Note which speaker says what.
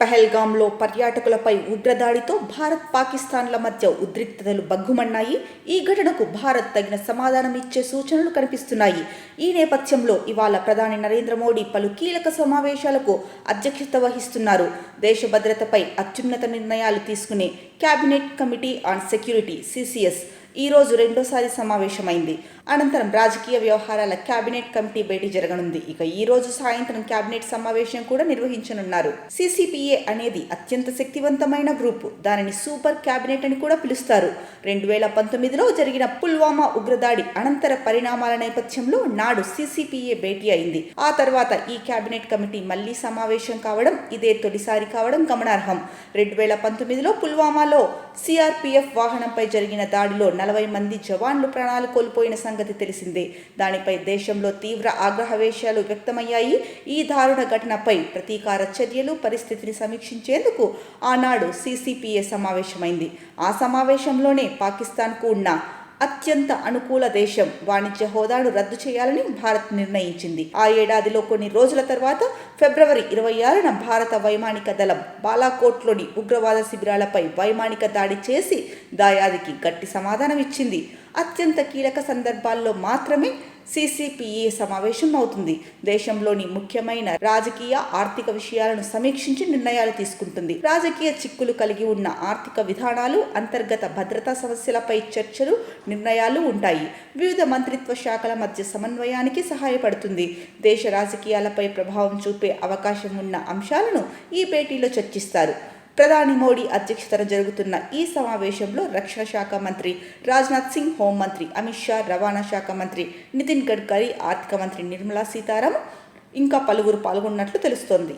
Speaker 1: పహల్గాంలో పర్యాటకులపై ఉగ్రదాడితో భారత్ పాకిస్తాన్ల మధ్య ఉద్రిక్తతలు బగ్గుమన్నాయి ఈ ఘటనకు భారత్ తగిన సమాధానం ఇచ్చే సూచనలు కనిపిస్తున్నాయి. ఈ నేపథ్యంలో ఇవాళ ప్రధాని నరేంద్ర మోడీ పలు కీలక సమావేశాలకు అధ్యక్షత వహిస్తున్నారు. దేశ భద్రతపై అత్యున్నత నిర్ణయాలు తీసుకునే cabinet committee on security CCS ఈ రోజు రెండోసారి సమావేశమైంది. అనంతరం రాజకీయ వ్యవహారాల కేబినెట్ కమిటీ భేటీ జరగనుంది. ఇక ఈ రోజు సాయంత్రం కేబినెట్ సమావేశం కూడా నిర్వహించనున్నారు. సిసిపిఏ అనేది అత్యంత శక్తివంతమైన గ్రూప్. దానిని సూపర్ కేబినెట్ అని కూడా పిలుస్తారు. రెండు వేల పంతొమ్మిదిలో జరిగిన పుల్వామా ఉగ్రదాడి అనంతర పరిణామాల నేపథ్యంలో నాడు సిసిపిఏ భేటీ అయింది. ఆ తర్వాత ఈ కేబినెట్ కమిటీ మళ్ళీ సమావేశం కావడం ఇదే తొలిసారి కావడం గమనార్హం. రెండు వేల పంతొమ్మిదిలో పుల్వామాలో సిఆర్పిఎఫ్ వాహనంపై జరిగిన దాడిలో నలభై మంది జవాన్లు ప్రాణాలు కోల్పోయిన సంగతి తెలిసిందే. దానిపై దేశంలో తీవ్ర ఆగ్రహవేశాలు వ్యక్తమయ్యాయి. ఈ దారుణ ఘటనపై ప్రతీకార చర్యలు పరిస్థితిని సమీక్షించేందుకు ఆనాడు సీసీపీఏ సమావేశమైంది. ఆ సమావేశంలోనే పాకిస్తాన్కు ఉన్న అత్యంత అనుకూల దేశం. వాణిజ్య హోదాను రద్దు చేయాలని భారత్ నిర్ణయించింది. ఆ ఏడాదిలో కొన్ని రోజుల తర్వాత ఫిబ్రవరి ఇరవై ఆరున భారత వైమానిక దళం బాలాకోట్లోని ఉగ్రవాద శిబిరాలపై వైమానిక దాడి చేసి దాయాదికి గట్టి సమాధానం ఇచ్చింది అత్యంత కీలక సందర్భాల్లో మాత్రమే సిసిపిఏ సమావేశం అవుతుంది. దేశంలోని ముఖ్యమైన రాజకీయ ఆర్థిక విషయాలను సమీక్షించి నిర్ణయాలు తీసుకుంటుంది. రాజకీయ చిక్కులు కలిగి ఉన్న ఆర్థిక విధానాలు అంతర్గత భద్రతా సమస్యలపై చర్చలు నిర్ణయాలు ఉంటాయి. వివిధ మంత్రిత్వ శాఖల మధ్య సమన్వయానికి సహాయపడుతుంది. దేశ రాజకీయాలపై ప్రభావం చూపే అవకాశం ఉన్న అంశాలను ఈ భేటీలో చర్చిస్తారు. ప్రధాని మోడీ అధ్యక్షతన జరుగుతున్న ఈ సమావేశంలో రక్షణ శాఖ మంత్రి రాజ్నాథ్ సింగ్ హోంమంత్రి అమిత్ షా రవాణా శాఖ మంత్రి నితిన్ గడ్కరీ ఆర్థిక మంత్రి నిర్మలా సీతారామన్ ఇంకా పలువురు పాల్గొన్నట్లు తెలుస్తోంది.